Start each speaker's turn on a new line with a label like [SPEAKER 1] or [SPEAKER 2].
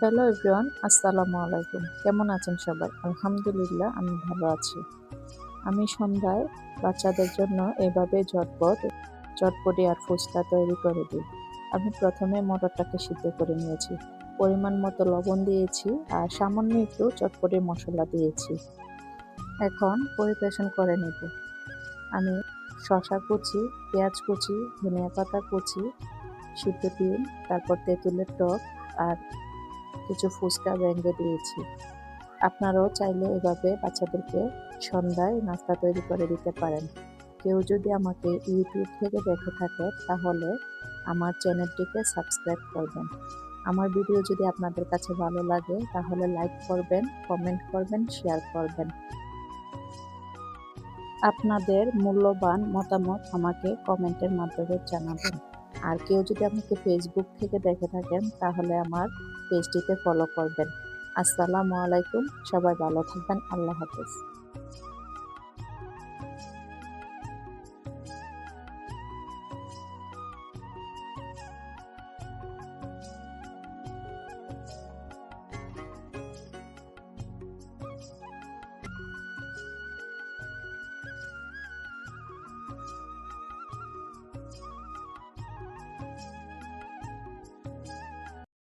[SPEAKER 1] Hello everyone, আসসালামু আলাইকুম। কেমন আছেন সবাই? আলহামদুলিল্লাহ, আমি ভালো আছি। আমি সন্ধ্যায় বাচ্চাদের জন্য এভাবে ঝটপট, চটপটি আর ফুচকা তৈরি করে দিই। আমি প্রথমে মটরটাকে সিদ্ধ করে নিয়েছি। পরিমাণ মতো লবণ দিয়েছি আর সামান্য একটু চটপটি মশলা দিয়েছি। এখন পরিবেশন করে নেব। আমি শশা কুচি, পেঁয়াজ কুচি, ধনিয়া পাতা কুচি, সিদ্ধ ডিম তারপর তেঁতুলের টক আর কিছু ফুচকা ব্যাঙ্গে দিয়েছি। আপনারাও চাইলে এভাবে বাচ্চাদেরকে সন্ধ্যায় নাস্তা তৈরি করে দিতে পারেন। কেউ যদি আমাকে ইউটিউব থেকে দেখে থাকে, তাহলে আমার চ্যানেলটিকে সাবস্ক্রাইব করবেন। আমার ভিডিও যদি আপনাদের কাছে ভালো লাগে, তাহলে লাইক করবেন, কমেন্ট করবেন, শেয়ার করবেন। আপনাদের মূল্যবান মতামত আমাকে কমেন্টের মাধ্যমে জানাবেন। আর কেউ যদি আপনাকে ফেসবুক থেকে দেখে থাকেন, তাহলে আমার পেজটিতে ফলো করবেন। আসসালামু আলাইকুম, সবাই ভালো থাকবেন, আল্লাহ হাফেজ।